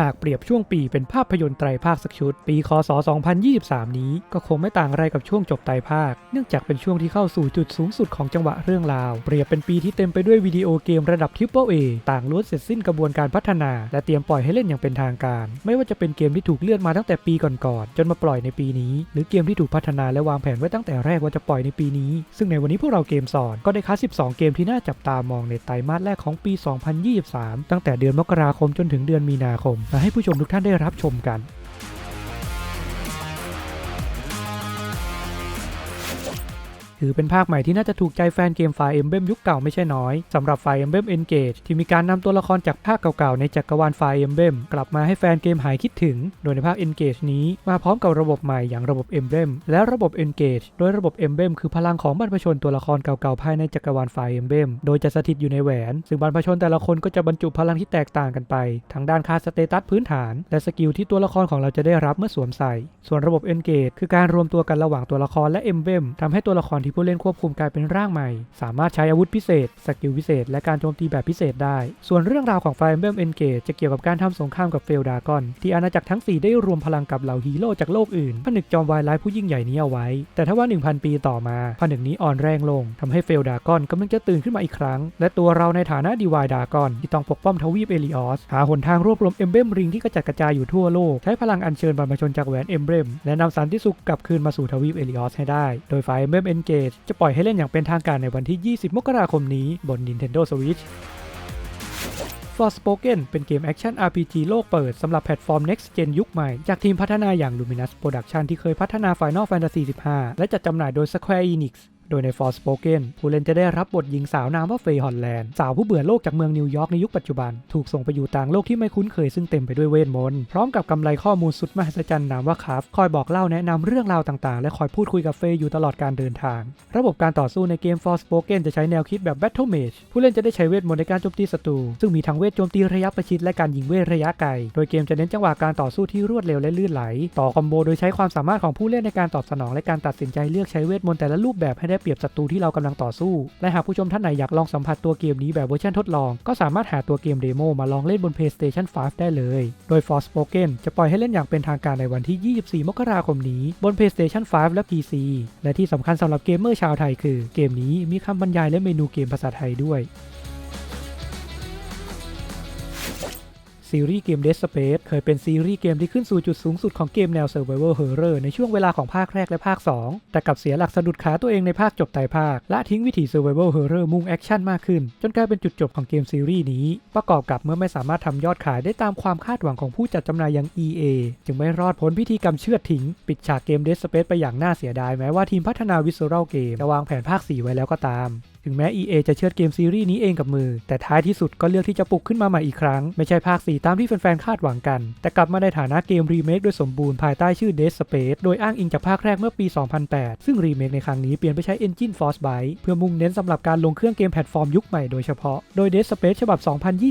หากเปรียบช่วงปีเป็นภาพยนตร์ไตรภาคสักชุด ปีคศ 2023 นี้ก็คงไม่ต่างอะไรกับช่วงจบไตรภาค เนื่องจากเป็นช่วงที่เข้าสู่จุดสูงสุดของจังหวะเรื่องราว เปรียบเป็นปีที่เต็มไปด้วยวิดีโอเกมระดับทิปเปิลเอต่างล้วนเสร็จสิ้นกระบวนการพัฒนา และเตรียมปล่อยให้เล่นอย่างเป็นทางการ ไม่ว่าจะเป็นเกมที่ถูกเลื่อนมาตั้งแต่ปีก่อนๆจนมาปล่อยในปีนี้ หรือเกมที่ถูกพัฒนาและวางแผนไว้ตั้งแต่แรกว่าจะปล่อยในปีนี้ ซึ่งในวันนี้พวกเราเกมสอนก็ได้คัด 12 เกมที่น่าจับตามองในไตรมาสแรกของปี 2023 ตั้งแต่เดือนมกราคมจนถึงเดือนมีนาคมมาให้ผู้ชมทุกท่านได้รับชมกัน ถือเป็นภาคใหม่ที่น่าจะถูกใจแฟนเกม Fire Emblem ยุคเก่าไม่ใช่น้อยสำหรับ Fire Emblem Engage ที่มีการนำตัวละครจากภาคเก่าๆในจักรวาล Fire Emblem กลับมาให้แฟนเกมหายคิดถึง โดยในภาค Engage นี้มาพร้อมกับระบบใหม่อย่างระบบ Emblem และระบบ Engage โดยระบบ Emblem คือพลังของบรรพชนตัวละครเก่าๆภายในจักรวาล Fire Emblem โดยจะสถิตอยู่ในแหวน ซึ่งบรรพชนแต่ละคนก็จะบรรจุพลังที่แตกต่างกันไปทั้งด้านค่าสเตตัสพื้นฐาน และสกิลที่ตัวละครของเราจะได้รับเมื่อสวมใส่ ส่วนระบบ Engage คือการรวมตัวกันระหว่างตัวละครและ Emblem ทำให้ตัวละครที่ผู้เล่นควบคุมกลายเป็นร่างใหม่ สามารถใช้อาวุธพิเศษ สกิลพิเศษ และการโจมตีแบบพิเศษได้ ส่วนเรื่องราวของ Fire Emblem Engage จะเกี่ยวกับการทำสงครามกับเฟลดากอน ที่อาณาจักรทั้ง 4 ได้รวมพลังกับเหล่าฮีโร่จากโลกอื่นผนึกจอมวายร้ายผู้ยิ่งใหญ่นี้เอาไว้ แต่ถ้าว่า 1,000 ปีต่อมาผนึกนี้อ่อนแรงลงทำให้เฟลดากอนกำลังจะตื่นขึ้นมาอีกครั้ง และตัวเราในฐานะดีวายดากอนที่ต้องปกป้องทวีปเอลิออสหาหนทางรวบรวมเอมเบมริงที่กระจัดกระจายอยู่ทั่วโลกใช้พลังอัญเชิญบรรพชนจากแหวนเอมเบมและนำสันติสุขกลับคืนมาสู่ทวีปเอลิออสให้ได้ โดย Fire Emblem Engage จะปล่อยให้เล่นอย่างเป็นทางการในวันที่ 20 มกราคมนี้บน Nintendo Switch Forspoken เป็นเกมแอคชั่น RPG โลกเปิดสำหรับแพลตฟอร์ม Next Gen ยุคใหม่ จากทีมพัฒนาอย่าง Luminous Production ที่เคยพัฒนา Final Fantasy 15 และจัดจำหน่ายโดย Square Enix โดยใน Forspoken ผู้เล่นจะได้รับบทหญิงสาวนามว่าเฟย์ฮอลแลนด์ สาวผู้เบื่อโลกจากเมืองนิวยอร์กในยุคปัจจุบัน ถูกส่งไปอยู่ต่างโลกที่ไม่คุ้นเคยซึ่งเต็มไปด้วยเวทมนต์ พร้อมกับกำไรข้อมูลสุดมหัศจรรย์นามว่าคาฟคอยบอกเล่าแนะนำเรื่องราวต่างๆ และคอยพูดคุยกับเฟย์อยู่ตลอดการเดินทาง ระบบการต่อสู้ในเกม Forspoken จะใช้แนวคิดแบบ Battle Mage ผู้เล่นจะได้ใช้เวทมนต์ในการโจมตีศัตรูซึ่งมีทั้งเวทโจมตีระยะประชิดและการยิงเวทระยะไกล โดยเกมจะเน้นจังหวะการต่อสู้ที่รวดเร็วและลื่นไหล ต่อคอมโบโดยใช้ความสามารถของผู้เล่นในการตอบสนองและการตัดสินใจเลือกใช้เวทมนต์แต่ละรูปแบบให้ได้เปรียบศัตรูที่เรากำลังต่อสู้ และหากผู้ชมท่านไหนอยากลองสัมผัสตัวเกมนี้แบบเวอร์ชันทดลอง ก็สามารถหาตัวเกมเดโมมาลองเล่นบน PlayStation 5 ได้เลย โดย Forspoken จะปล่อยให้เล่นอย่างเป็นทางการในวันที่ 24 มกราคมนี้ บน PlayStation 5 และ PC และที่สำคัญสำหรับเกมเมอร์ชาวไทยคือเกมนี้มีคำบรรยายและเมนูเกมภาษาไทยด้วย ซีรีส์เกม Dead Space เคยเป็นซีรีส์เกมที่ขึ้นสู่จุดสูงสุดของเกมแนว Survival Horror ในช่วงเวลาของภาคแรกและภาค 2 แต่กลับเสียหลักสะดุดขาตัวเองในภาคจบไตภาค และทิ้งวิถี Survival Horror มุ่งแอคชั่นมากขึ้น จนกลายเป็นจุดจบของเกมซีรีส์นี้ ประกอบกับเมื่อไม่สามารถทำยอดขายได้ตามความคาดหวังของผู้จัดจำหน่ายอย่าง EA จึงไม่รอดพ้นพิธีกรรมเชือดทิ้ง ปิดฉากเกม Dead Space ไปอย่างน่าเสียดายแม้ว่าทีมพัฒนา Visual Game จะวางแผนภาค 4 ไว้แล้วก็ตาม ถึงแม้ EA จะเชือดเกมซีรีส์นี้เองกับมือ แต่ท้ายที่สุดก็เลือกที่จะปลุกขึ้นมาใหม่อีกครั้ง ไม่ใช่ภาค 4 ตามที่แฟนๆ คาดหวังกัน แต่กลับมาในฐานะเกมรีเมคโดยสมบูรณ์ภายใต้ชื่อ Dead Space โดยอ้างอิงจากภาคแรกเมื่อปี 2008 ซึ่งรีเมคในครั้งนี้เปลี่ยนไปใช้ Engine Frostbite เพื่อมุ่งเน้นสำหรับการลงเครื่องเกมแพลตฟอร์มยุคใหม่โดยเฉพาะ โดย Dead Space ฉบับ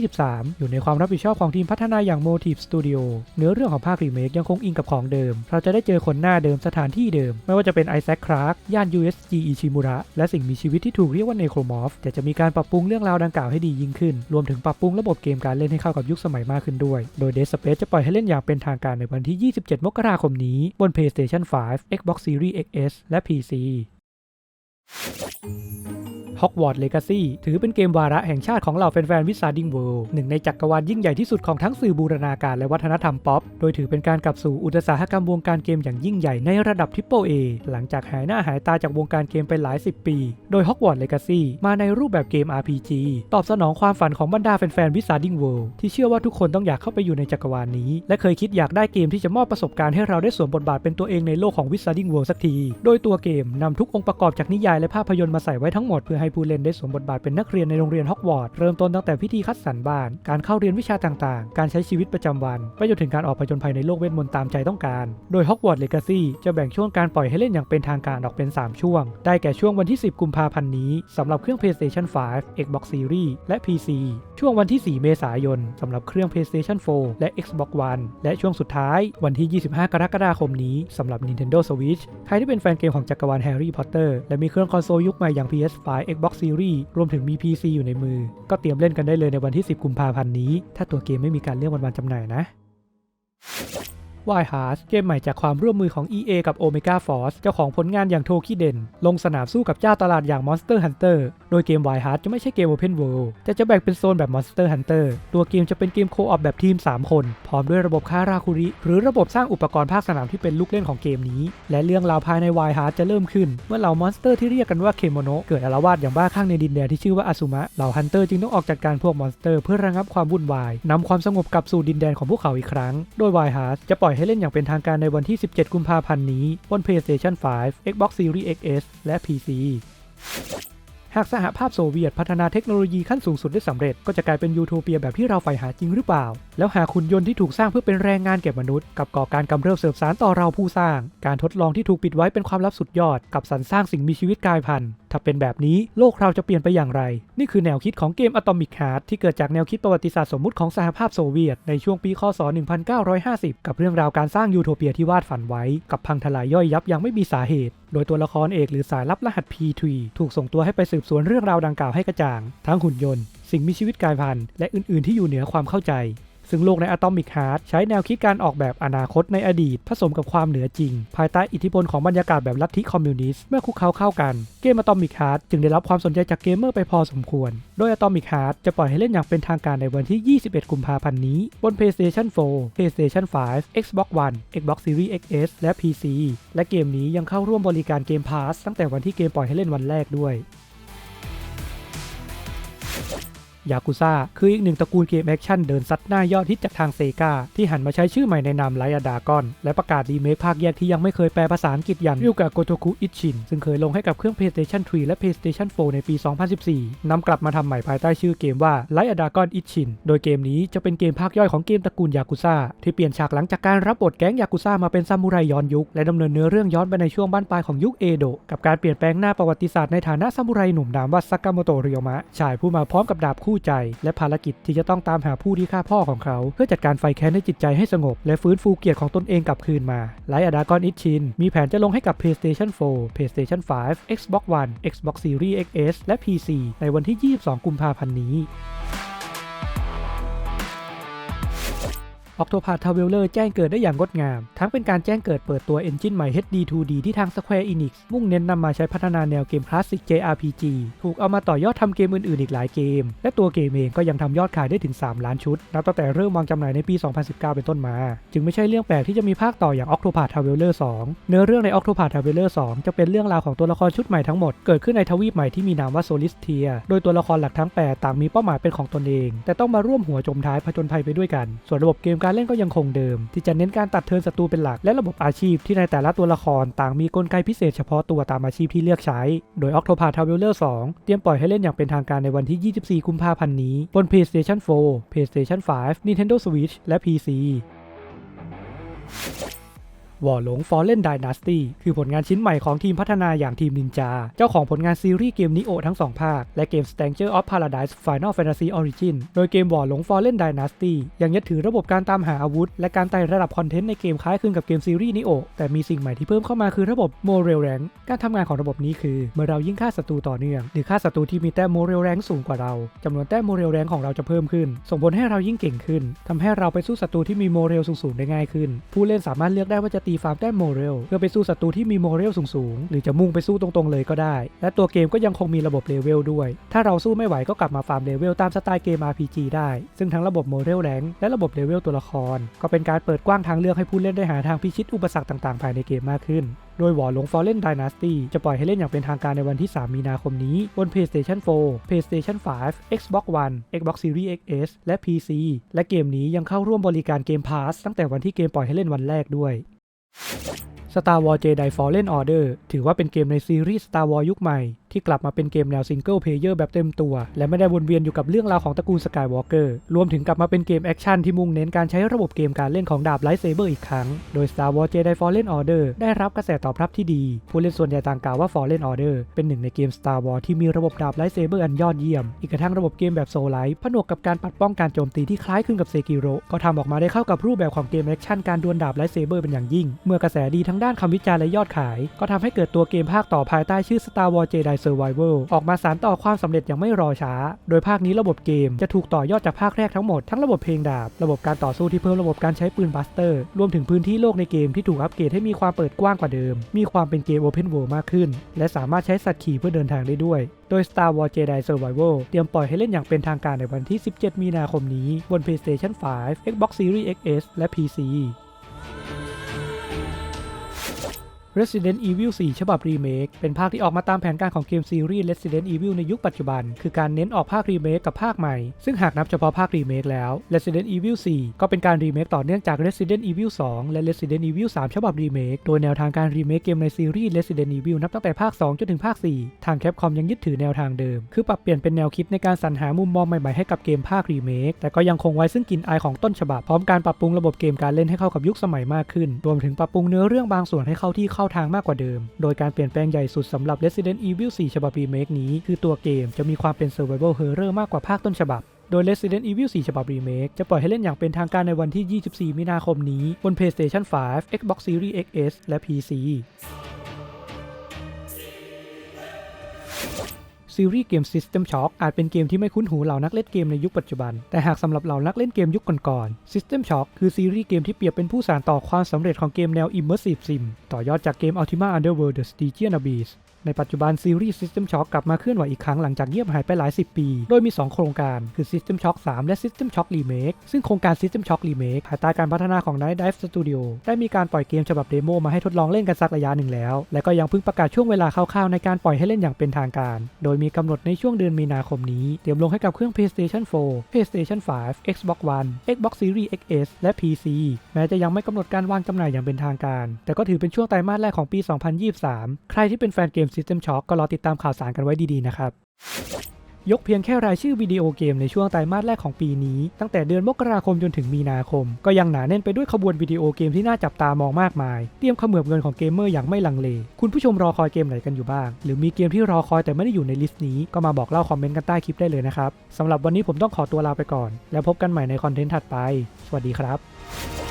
2023 อยู่ในความรับผิดชอบของทีมพัฒนาอย่าง Motive Studio เนื้อเรื่องของภาครีเมคยังคงอิงกับของเดิม เราจะได้เจอคนหน้าเดิมสถานที่เดิม ไม่ว่าจะเป็นไอแซคคลาร์กย่าน USG อิชิมุระและสิ่งมีชีวิตที่ถูกเรียกว่าเนโครมอฟแต่จะมีการปรับปรุงเรื่องราวดังกล่าวให้ดียิ่งขึ้น รวมถึงปรับปรุงระบบเกมการเล่นให้เข้ากับยุคสมัยมากขึ้นด้วย โดย Dead Space จะปล่อยให้เล่นอย่างเป็นทางการในวันที่ 27 มกราคมนี้ บน PlayStation 5 Xbox Series XS และ PC Hogwarts Legacy ถือเป็นเกมวาระแห่งชาติของเหล่าแฟนๆ Wizarding World หนึ่งในจักรวาลยิ่งใหญ่ที่สุดของทั้งสื่อบูรณาการและวัฒนธรรมป๊อป โดยถือเป็นการกลับสู่อุตสาหกรรมวงการเกมอย่างยิ่งใหญ่ในระดับ Triple A หลังจากหายหน้าหายตาจากวงการเกมไปหลาย 10 ปี โดย Hogwarts Legacy มาในรูปแบบเกม RPG ตอบสนองความฝันของบรรดาแฟนๆ Wizarding World ที่เชื่อว่าทุกคนต้องอยากเข้าไปอยู่ในจักรวาลนี้ และเคยคิดอยากได้เกมที่จะมอบประสบการณ์ให้เราได้สวมบทบาทเป็นตัวเองในโลกของ Wizarding World สักที โดยตัวเกมนำทุกองค์ประกอบจากนิยายและภาพยนตร์มาใส่ไว้ทั้งหมดเพื่อให้ผู้เล่นได้สวมบทบาทเป็นนักเรียนในโรงเรียนฮอกวอตส์เริ่มต้นตั้งแต่พิธีคัดสรรบ้าน การเข้าเรียนวิชาต่างๆ การใช้ชีวิตประจำวันไปจนถึงการออกผจญภัยในโลกเวทมนต์ตามใจต้องการ โดยฮอกวอตส์เลกาซีจะแบ่งช่วงการปล่อยให้เล่นอย่างเป็นทางการออกเป็น 3 ช่วง ได้แก่ช่วงวันที่ 10 กุมภาพันธ์นี้สำหรับเครื่อง PlayStation 5 Xbox Series และ PC ช่วงวันที่ 4 เมษายนสำหรับเครื่อง PlayStation 4 และ Xbox One และช่วงสุดท้ายวันที่ 25 กรกฎาคมนี้สำหรับ Nintendo Switch ใครที่เป็นแฟนเกมของจักรวาลแฮร์รี่พอตเตอร์และมีเครื่องคอนโซลยุคใหม่อย่าง PS5 Xbox Series รวมถึงมี PC อยู่ในมือ ก็เตรียมเล่นกันได้เลยในวันที่ 10 กุมภาพันธ์นี้ ถ้าตัวเกมไม่มีการเลื่อนวันวานจำหน่ายนะ w i Hearts เกมใหม่จากความร่วมมือของ EA กับ Omega Force เจ้าของผลงานอย่างโทคิเดนลงสนามสู้กับเจ้าตลาดอย่าง Monster Hunter ดยเกม Wild Hearts จะไม่ใช่เกม Open World แต่จะแบ่งเป็นโซนแบบ Monster Hunter ตัวเกมจะเป็นเกมโคออปแบบทีม 3 คน พร้อมด้วยระบบคาราคุริ หรือระบบสร้างอุปกรณ์ภาคสนามที่เป็นลูกเล่นของเกมนี้ และเรื่องราวภายใน Wild Hearts จะเริ่มขึ้น เมื่อเหล่ามอนสเตอร์ที่เรียกกันว่าเคโมโนะเกิดอาละวาดอย่างบ้าคลั่งในดินแดนที่ชื่อว่าอาซุมะเหล่าฮันเตอร์จึงต้องออกจัดการพวกมอนสเตอร์เพื่อระงับความวุ่นวายนำความสงบกลับสู่ดินแดนของพวกเขาอีกครั้ง โดย Wild Hearts จะปล่อยให้เล่นอย่างเป็นทางการในวันที่ 17 กุมภาพันธ์นี้บน PlayStation 5 Xbox Series XS และ PC หากสหภาพโซเวียตพัฒนาเทคโนโลยีขั้นสูงสุดได้สำเร็จ ก็จะกลายเป็นยูโทเปียแบบที่เราใฝ่หาจริงหรือเปล่า แล้วหากหุ่นยนต์ที่ถูกสร้างเพื่อเป็นแรงงานแก่มนุษย์ กับก่อการกำเริบเสบสารต่อเราผู้สร้าง การทดลองที่ถูกปิดไว้เป็นความลับสุดยอด กับสรรสร้างสิ่งมีชีวิตกลายพันธุ์ถ้าเป็นแบบนี้โลกเราจะเปลี่ยนไปอย่างไร นี่คือแนวคิดของเกม Atomic Heart ที่เกิดจากแนวคิดประวัติศาสตร์สมมุติของสหภาพโซเวียตในช่วงปีคศ 1950 กับเรื่องราวการสร้างยูโทเปียที่วาดฝันไว้ กับพังทลายย่อยยับยังไม่มีสาเหตุโดยตัวละครเอกหรือสายลับรหัส P3 ถูกส่งตัวให้ไปสืบสวนเรื่องราวดังกล่าวให้กระจ่าง ทั้งหุ่นยนต์ สิ่งมีชีวิตกายพันธุ์และอื่น ๆ ที่อยู่เหนือความเข้าใจ ซึ่งโลกใน Atomic Heart ใช้แนวคิดการออกแบบอนาคตในอดีต ผสมกับความเหนือจริง ภายใต้อิทธิพลของบรรยากาศแบบลัทธิคอมมิวนิสต์เมื่อคุกเขาเข้ากัน เกม Atomic Heart จึงได้รับความสนใจจากเกมเมอร์ไปพอสมควร โดย Atomic Heart จะปล่อยให้เล่นอย่างเป็นทางการในวันที่ 21 กุมภาพันธ์นี้ บน PlayStation 4 PlayStation 5 Xbox One Xbox Series XS และ PC และเกมนี้ยังเข้าร่วมบริการเกม Pass ตั้งแต่วันที่เกมปล่อยให้เล่นวันแรกด้วย ยากุซ่าคืออีกหนึ่งตระกูลเกมแอคชั่นเดินซัดหน้ายอดฮิตจากทางเซกาที่หันมาใช้ชื่อใหม่ในนามไลอาดากอน และประกาศรีเมคภาคแยกที่ยังไม่เคยแปลภาษาอังกฤษอย่างริวกะโกโตคุอิชินซึ่งเคยลงให้กับเครื่อง PlayStation 3 และ PlayStation 4 ในปี 2014 นำกลับมาทำใหม่ภายใต้ชื่อเกมว่าไลอาดากอนอิชินโดยเกมนี้จะเป็นเกมภาคย่อยของเกมตระกูลยากุซ่าที่เปลี่ยนฉากหลังจากการรับบทแก๊งยากุซ่ามาเป็นซามูไรย้อนยุคและดำเนินเนื้อเรื่องย้อนไปในช่วงบ้านปลายของยุคเอโดะกับการเปลี่ยนแปลงหน้าประวัติศาสตร์ในฐานะซามูไรหนุ่มนามว่าซากาโมโตะเรียวมะชายผู้มาพร้อมกับดาบคูใจ และภารกิจที่จะต้องตามหาผู้ที่ฆ่าพ่อของเขา เพื่อจัดการไฟแค้นในจิตใจให้สงบ และฟื้นฟูเกียรติของตนเองกลับคืนมาไลอดากอนอิชินมีแผนจะลงให้กับ PlayStation 4 PlayStation 5 Xbox One Xbox Series XS และ PC ในวันที่ 22 กุมภาพันธ์นี้ Octopath Traveler แจ้งเกิดได้อย่างงดงาม ทั้งเป็นการแจ้งเกิดเปิดตัว Engine ใหม่ HD 2D ที่ทาง Square Enix มุ่งเน้นนำมาใช้พัฒนาแนวเกมคลาสสิก JRPG ถูกเอามาต่อยอดทำเกมอื่นๆ อีกหลายเกม และตัวเกมเองก็ยังทำยอดขายได้ถึง 3 ล้านชุด นับตั้งแต่เริ่มวางจำหน่ายในปี 2019 เป็นต้นมา จึงไม่ใช่เรื่องแปลกที่จะมีภาคต่ออย่าง Octopath Traveler 2 เนื้อเรื่องใน Octopath Traveler 2 จะเป็นเรื่องราวของตัวละครชุดใหม่ทั้งหมด เกิดขึ้นในทวีปใหม่ที่มีนามว่า Solistia โดยตัวละครหลักทั้ง 8 ต่างมีเป้าหมายเป็นของตนเอง แต่ต้องมาร่วมหัวจมท้ายผจญภัยไปด้วยกัน ส่วนระบบเกมการเล่นก็ยังคงเดิม ที่จะเน้นการตัดเทินศัตรูเป็นหลักและระบบอาชีพที่ในแต่ละตัวละครต่างมีกลไกพิเศษเฉพาะตัวตามอาชีพที่เลือกใช้ โดย Octopath Traveler 2 เตรียมปล่อยให้เล่นอย่างเป็นทางการในวันที่ 24 กุมภาพันธ์นี้ บน PlayStation 4 PlayStation 5 Nintendo Switch และ PC วอร์หลง Fallen Dynasty คือผลงานชิ้นใหม่ของทีมพัฒนาอย่างทีมนินจา เจ้าของผลงานซีรีส์เกมนิโอทั้ง 2 ภาค และเกม Stranger of Paradise Final Fantasy Origin โดยเกมวอร์หลง Fallen Dynasty ยังยึดถือระบบการตามหาอาวุธ และการไต่ระดับคอนเทนต์ในเกมคล้ายคลึงกับเกมซีรีส์นิโอแต่มีสิ่งใหม่ที่เพิ่มเข้ามาคือระบบ Moral Rank การทำงานของระบบนี้คือ เมื่อเรายิ่งฆ่าศัตรูต่อเนื่อง หรือฆ่าศัตรูที่มีแต้ม Moral Rank สูงกว่าเราจำนวนแต้ม Moral Rank ของเราจะเพิ่มขึ้น ส่งผลให้เรายิ่งเก่งขึ้นทำให้เราไปสู้ศัตรูที่มี Moral สูงๆได้ง่ายขึ้น ผู้เล่นสามารถเลือกได้ว่าจะตีฟาร์มแต้ม Moral เพื่อไปสู้ศัตรูที่มีโมเรลสูงๆ หรือจะมุ่งไปสู้ตรงๆเลยก็ได้ และตัวเกมก็ยังคงมีระบบเลเวลด้วย ถ้าเราสู้ไม่ไหวก็กลับมาฟาร์มเลเวลตามสไตล์เกม RPG ได้ ซึ่งทั้งระบบโมเรลแรงและระบบเลเวลตัวละคร ก็เป็นการเปิดกว้างทางเลือกให้ผู้เล่นได้หาทางพิชิตอุปสรรคต่างๆ ภายในเกมมากขึ้นโดยหวอหลง Fallen Dynasty จะปล่อยให้เล่นอย่างเป็นทางการในวันที่ 3 มีนาคมนี้ บน PlayStation 4 PlayStation 5 Xbox One Xbox Series XS และ PC และเกมนี้ยังเข้าร่วมบริการเกม Pass ตั้งแต่วันที่เกมปล่อยให้เล่นวันแรกด้วย Star Wars Jedi Fallen Order ถือว่าเป็นเกมในซีรีส์ Star Wars ยุคใหม่ ที่กลับมาเป็นเกมแนวซิงเกิลเพลเยอร์แบบเต็มตัว และไม่ได้วนเวียนอยู่กับเรื่องราวของตระกูล Skywalker รวมถึงกลับมาเป็นเกมแอคชั่นที่มุ่งเน้นการใช้ระบบเกมการเล่นของดาบไลท์เซเบอร์อีกครั้ง โดย Star Wars Jedi Fallen Order ได้รับกระแสตอบรับที่ดี ผู้เล่นส่วนใหญ่ต่างกล่าวว่า Fallen Order เป็นหนึ่งในเกม Star Wars ที่มีระบบดาบไลท์เซเบอร์อันยอดเยี่ยม อีกกระทั่งระบบเกมแบบโซลไลท์ผนวกกับการปัดป้องการโจมตีที่คล้ายคลึงกับเซกิโรก็ทำออกมาได้เข้ากับรูปแบบของเกมแอคชั่นการดวลดาบไลท์เซเบอร์เป็นอย่างยิ่ง เมื่อกระแสดีทั้งด้านคำวิจารณ์และยอดขาย ก็ทำให้เกิดตัวเกมภาคต่อภายใต้ชื่อ Star Wars Jedi Survival ออกมาสานต่อความสำเร็จอย่างไม่รอช้า โดยภาคนี้ระบบเกมจะถูกต่อยอดจากภาคแรกทั้งหมด ทั้งระบบเพลงดาบ ระบบการต่อสู้ที่เพิ่มระบบการใช้ปืนบัสเตอร์ รวมถึงพื้นที่โลกในเกมที่ถูกอัปเกรดให้มีความเปิดกว้างกว่าเดิม มีความเป็นเกม Open World มากขึ้น และสามารถใช้สัตว์ขี่เพื่อเดินทางได้ด้วย โดย Star Wars Jedi Survival เตรียมปล่อยให้เล่นอย่างเป็นทางการในวันที่ 17 มีนาคมนี้ บน PlayStation 5 Xbox Series XS และ PC Resident Evil 4 ฉบับรีเมคเป็นภาคที่ออกมาตามแผนการของเกมซีรีส์ Resident Evil ในยุคปัจจุบัน คือการเน้นออกภาครีเมคกับภาคใหม่ ซึ่งหากนับเฉพาะภาครีเมคแล้ว Resident Evil 4 ก็เป็นการรีเมคต่อเนื่องจาก Resident Evil 2 และ Resident Evil 3 ฉบับรีเมคโดยแนวทางการรีเมคเกมในซีรีส์ Resident Evil นับตั้งแต่ภาค 2 จนถึงภาค 4 ทาง Capcom ยังยึดถือแนวทางเดิม คือปรับเปลี่ยนเป็นแนวคิดในการสรรหามุมมองใหม่ๆให้กับเกมภาครีเมคแต่ก็ยังคงไว้ซึ่งกลิ่นอายของต้นฉบับพร้อมการปรับปรุงระบบเกมการเล่นให้เข้ากับยุคสมัยมากขึ้น รวมถึงปรับปรุงเนื้อเรื่องบางส่วนให้เข้าที่เข้าทางมากกว่าเดิม โดยการเปลี่ยนแปลงใหญ่สุดสำหรับ Resident Evil 4 ฉบับรีเมคนี้ คือตัวเกมจะมีความเป็น Survival Horror มากกว่าภาคต้นฉบับโดย Resident Evil 4 ฉบับรีเมคจะปล่อยให้เล่นอย่างเป็นทางการในวันที่ 24 มีนาคมนี้ บน PlayStation 5 Xbox Series XS และ PC ซีรีส์เกม System Shock อาจเป็นเกมที่ไม่คุ้นหูเหล่านักเล่นเกมในยุคปัจจุบัน แต่หากสำหรับเหล่านักเล่นเกมยุคก่อนๆ System Shock คือซีรีส์เกมที่เปรียบเป็นผู้สานต่อความสำเร็จของเกมแนว Immersive Sim ต่อยอดจากเกม Ultima Underworld The Stygian Abyss ในปัจจุบันซีรีส์ System Shock กลับมาเคลื่อนไหวอีกครั้งหลังจากเงียบหายไปหลาย 10 ปี โดยมี 2 โครงการคือ System Shock 3 และ System Shock Remake ซึ่งโครงการ System Shock Remake ภายใต้การพัฒนาของ Night Dive Studio ได้มีการปล่อยเกมฉบับเดโมมาให้ทดลองเล่นกันสักระยะหนึ่งแล้ว และก็ยังเพิ่งประกาศช่วงเวลาคร่าวๆในการปล่อยให้เล่นอย่างเป็นทางการ โดยมีกำหนดในช่วงเดือนมีนาคมนี้เตรียมลงให้กับเครื่อง PlayStation 4 PlayStation 5 Xbox One Xbox Series XS และ PC แม้จะยังไม่กำหนดการวางจำหน่ายอย่างเป็นทางการ แต่ก็ถือเป็นช่วงไตรมาสแรกของปี 2023 ใครที่เป็นแฟนเกม System Shock ก็รอติดตามข่าวสารกันไว้ดีๆนะครับยกเพียงแค่รายชื่อวิดีโอเกมในช่วงไตรมาสแรกของปีนี้ ตั้งแต่เดือนมกราคมจนถึงมีนาคม ก็ยังหนาแน่นไปด้วยขบวนวิดีโอเกมที่น่าจับตามองมากมาย เตรียมขมือบเงินของเกมเมอร์อย่างไม่ลังเล คุณผู้ชมรอคอยเกมไหนกันอยู่บ้าง หรือมีเกมที่รอคอยแต่ไม่ได้อยู่ในลิสต์นี้ ก็มาบอกเล่าคอมเมนต์กันใต้คลิปได้เลยนะครับสำหรับวันนี้ผมต้องขอตัวลาไปก่อน แล้วพบกันใหม่ในคอนเทนต์ถัดไป สวัสดีครับ